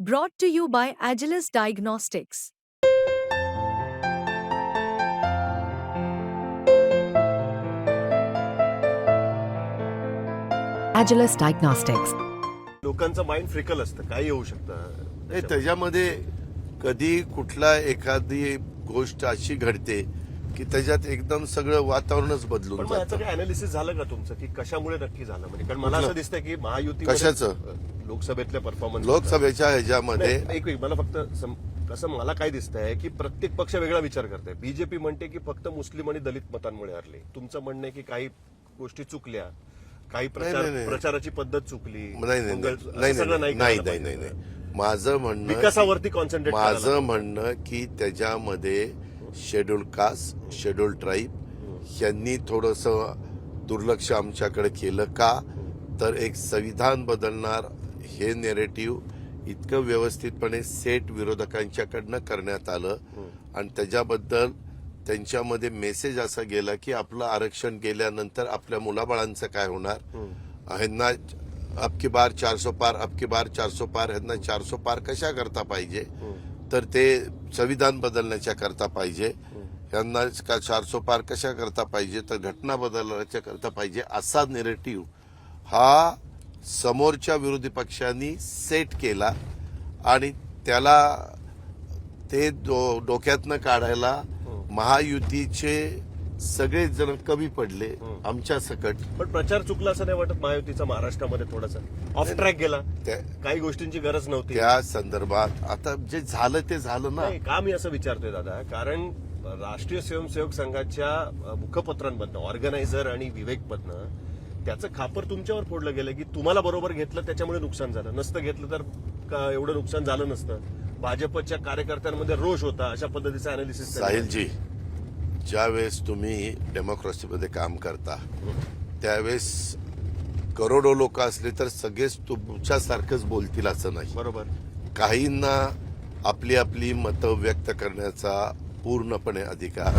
Brought to you by Agilus Diagnostics. Agilus Diagnostics. लोकांचं mind फ्रिकल असतं काय येऊ शकतं नाही त्याच्यामध्ये कधी कुठला एखादी गोष्ट अशी घडते की त्याच्यात एकदम सगळं वातावरणच पण बदलून मग याचं जातं काही अनालिसिस झालं का तुमचं? की कशामुळे नक्की झालं? म्हणजे कारण मला असं? दिसतंय की महायुती कशाचं? लोकसभेतल्या परफॉर्मन्स लोकसभेच्या ह्याच्यामध्ये एक वेळ मला फक्त सम- कसं मला काय दिसतंय की प्रत्येक पक्ष वेगळा विचार करतोय. बीजेपी म्हणते की फक्त मुस्लिम आणि दलित मतांमुळे हरले. तुमचं म्हणणं आहे की काही गोष्टी चुकल्या काही नाही, प्रचार नाही. प्रचाराची पद्धत चुकली नाही नाही नाही. नाही सगळं नाही करायला नाही नाही पाहिजे. नाही. माझं म्हणणं विकासावरती कॉन्सन्ट्रेट माझं म्हणणं की त्याच्यामध्ये शेड्यूल कास्ट शेड्यूल ट्राईब यांनी थोडस दुर्लक्ष आमच्याकडे केलं का? तर एक संविधान बदलणार हे नेरेटिव्ह इतकं व्यवस्थितपणे सेट विरोधकांच्याकडनं करण्यात आलं. आणि त्याच्याबद्दल त्यांच्यामध्ये मेसेज असा गेला की आपलं आरक्षण गेल्यानंतर आपल्या मुलाबाळांचं काय होणार? ह्यांना अबकी बार चारसो पार अबकी बार चारसो पार ह्यांना चारसो पार कशा करता पाहिजे? तर ते संविधान बदलण्याच्या करता पाहिजे. ह्यांना का चारसो पार कशा करता पाहिजे? तर घटना बदलण्याच्या करता पाहिजे असा नेरेटिव्ह हा समोरच्या विरोधी पक्षांनी सेट केला आणि त्याला ते डो- डोक्यातनं काढायला महायुतीचे सगळेच जण कमी पडले आमच्या सकट. पण प्रचार चुकला असं नाही वाटत महायुतीचा महाराष्ट्रामध्ये थोडासा? ऑफ ट्रॅक गेला. काही गोष्टींची गरज नव्हती. त्या संदर्भात आता जे झालं ते झालं ना. का मी असं विचारतोय दादा? कारण राष्ट्रीय स्वयंसेवक संघाच्या मुखपत्रांमधनं ऑर्गनायझर आणि विवेकमधनं त्याचं खापर तुमच्यावर फोडलं गेलं की तुम्हाला बरोबर घेतलं त्याच्यामुळे नुकसान झालं. नसतं घेतलं तर एवढं नुकसान झालं नसतं? भाजपच्या कार्यकर्त्यांमध्ये रोष होता अशा पद्धतीचं अनालिसिस साहिलजी ज्यावेळेस तुम्ही डेमोक्रेसीमध्ये काम करता त्यावेळेस करोडो लोक असले तर सगळेच तुमच्यासारखंच बोलतील असं नाही. बरोबर. काहींना आपली आपली मतं व्यक्त करण्याचा पूर्णपणे अधिकार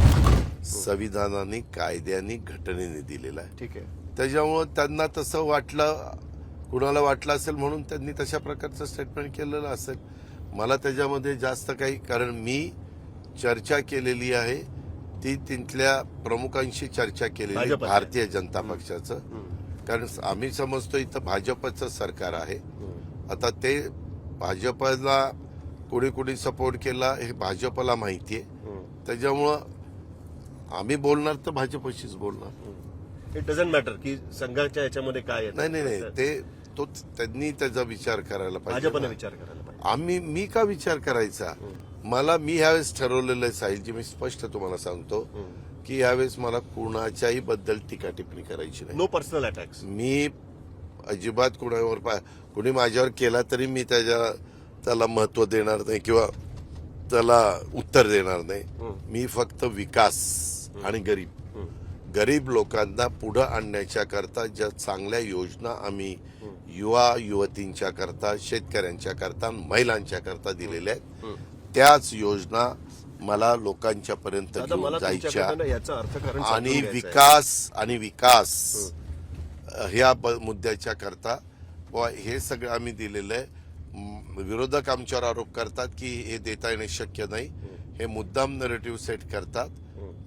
संविधानाने कायद्याने घटनेने दिलेला आहे. ठीक आहे. त्याच्यामुळं त्यांना तसं वाटलं कुणाला वाटलं असेल म्हणून त्यांनी तशा प्रकारचं स्टेटमेंट केलेलं असेल. मला त्याच्यामध्ये जास्त काही कारण मी चर्चा केलेली आहे. ती तिथल्या प्रमुखांशी चर्चा केलेली. भारतीय जनता पक्षाचं. कारण आम्ही समजतो इथं भाजपचं सरकार आहे. आता ते भाजपला कोणी कोणी सपोर्ट केला हे भाजपला माहिती आहे. त्याच्यामुळं आम्ही बोलणार तर भाजपशीच बोलणार. इट डझंट मॅटर की संघाच्या याच्यामध्ये काय येतं. नाही नाही नाही. ते तो त्यांनी त्याचा विचार करायला पाहिजे. भाजपने. विचार करायला पाहिजे. आम्ही मी का विचार करायचा? मला मी ह्यावेळेस ठरवलेलं आहे साहिलजी मी स्पष्ट तुम्हाला सांगतो की यावेळेस मला कुणाच्याही बद्दल टीका टिप्पणी करायची नाही. नो पर्सनल अटॅक्स मी अजिबात कुणावर कुणी माझ्यावर केला तरी मी त्याच्या त्याला महत्त्व देणार नाही किंवा त्याला उत्तर देणार नाही. मी फक्त विकास आणि गरीब. गरीब लोकांना पुढं आणण्याच्या करता ज्या चांगल्या योजना आम्ही युवा युवतींच्या करता शेतकऱ्यांच्या करता महिलांच्या करता दिलेल्या आहेत त्याच योजना मला लोकांच्या पर्यंत घेऊन जायच्या आणि. विकास आणि विकास ह्या मुद्द्याच्या करता हे सगळं आम्ही दिलेलं आहे. विरोधक आमच्यावर आरोप करतात की हे देता येणे शक्य नाही. हे. मुद्दाम नरेटिव्ह सेट करतात.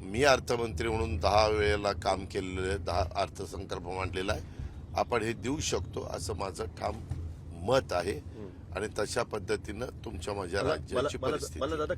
मी अर्थमंत्री म्हणून दहा वेळेला काम केलेलं आहे दहा अर्थसंकल्प मांडलेला आहे. आपण हे देऊ शकतो असं माझं ठाम मत आहे. आणि तशा पद्धतीनं तुमच्या माझ्या राज्याची परिस्थिती मला दादा